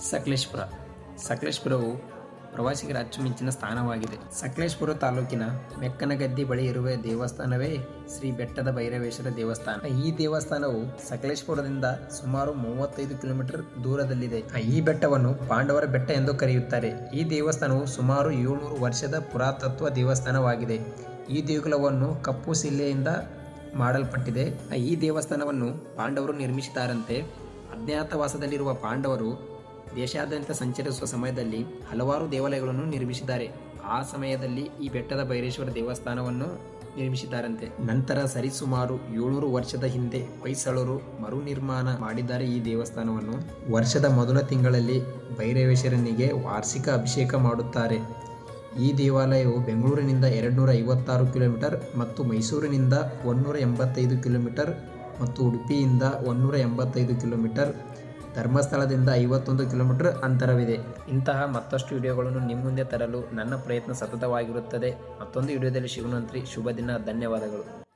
ಸಕಲೇಶ್ಪುರ. ಸಕಲೇಶ್ಪುರವು ಪ್ರವಾಸಿಗರ ಅಚ್ಚುಮೆಚ್ಚಿನ ಸ್ಥಾನವಾಗಿದೆ. ಸಕಲೇಶ್ಪುರ ತಾಲೂಕಿನ ಮೆಕ್ಕನಗದ್ದಿ ಬಳಿ ಇರುವ ದೇವಸ್ಥಾನವೇ ಶ್ರೀ ಬೆಟ್ಟದ ಭೈರವೇಶ್ವರ ದೇವಸ್ಥಾನ. ಈ ದೇವಸ್ಥಾನವು ಸಕಲೇಶ್ಪುರದಿಂದ ಸುಮಾರು ಮೂವತ್ತೈದು ಕಿಲೋಮೀಟರ್ ದೂರದಲ್ಲಿದೆ. ಈ ಬೆಟ್ಟವನ್ನು ಪಾಂಡವರ ಬೆಟ್ಟ ಎಂದು ಕರೆಯುತ್ತಾರೆ. ಈ ದೇವಸ್ಥಾನವು ಸುಮಾರು ಏಳ್ನೂರು ವರ್ಷದ ಪುರಾತತ್ವ ದೇವಸ್ಥಾನವಾಗಿದೆ. ಈ ದೇಗುಲವನ್ನು ಕಪ್ಪು ಶಿಲೆಯಿಂದ ಮಾಡಲ್ಪಟ್ಟಿದೆ. ಈ ದೇವಸ್ಥಾನವನ್ನು ಪಾಂಡವರು ನಿರ್ಮಿಸಿದ್ದಾರಂತೆ. ಅಜ್ಞಾತವಾಸದಲ್ಲಿರುವ ಪಾಂಡವರು ದೇಶಾದ್ಯಂತ ಸಂಚರಿಸುವ ಸಮಯದಲ್ಲಿ ಹಲವಾರು ದೇವಾಲಯಗಳನ್ನು ನಿರ್ಮಿಸಿದ್ದಾರೆ. ಆ ಸಮಯದಲ್ಲಿ ಈ ಬೆಟ್ಟದ ಭೈರೇಶ್ವರ ದೇವಸ್ಥಾನವನ್ನು ನಿರ್ಮಿಸಿದ್ದಾರಂತೆ. ನಂತರ ಸರಿಸುಮಾರು ಏಳ್ನೂರು ವರ್ಷದ ಹಿಂದೆ ಹೊಯ್ಸಳರು ಮರು ನಿರ್ಮಾಣ ಮಾಡಿದ್ದಾರೆ ಈ ದೇವಸ್ಥಾನವನ್ನು. ವರ್ಷದ ಮೊದಲ ತಿಂಗಳಲ್ಲಿ ಭೈರವೇಶ್ವರನಿಗೆ ವಾರ್ಷಿಕ ಅಭಿಷೇಕ ಮಾಡುತ್ತಾರೆ. ಈ ದೇವಾಲಯವು ಬೆಂಗಳೂರಿನಿಂದ ಎರಡುನೂರ ಐವತ್ತಾರು ಕಿಲೋಮೀಟರ್ ಮತ್ತು ಮೈಸೂರಿನಿಂದ ಒಂದೂರ ಎಂಬತ್ತೈದು ಕಿಲೋಮೀಟರ್ ಮತ್ತು ಉಡುಪಿಯಿಂದ ಒಂದೂರ ಎಂಬತ್ತೈದು ಕಿಲೋಮೀಟರ್ ಧರ್ಮಸ್ಥಳದಿಂದ ಐವತ್ತೊಂದು ಕಿಲೋಮೀಟರ್ ಅಂತರವಿದೆ. ಇಂತಹ ಮತ್ತಷ್ಟು ವಿಡಿಯೋಗಳನ್ನು ನಿಮ್ಮ ಮುಂದೆ ತರಲು ನನ್ನ ಪ್ರಯತ್ನ ಸತತವಾಗಿರುತ್ತದೆ. ಮತ್ತೊಂದು ವಿಡಿಯೋದಲ್ಲಿ ಶಿವನಂತ್ರಿ ಶುಭ ದಿನ, ಧನ್ಯವಾದಗಳು.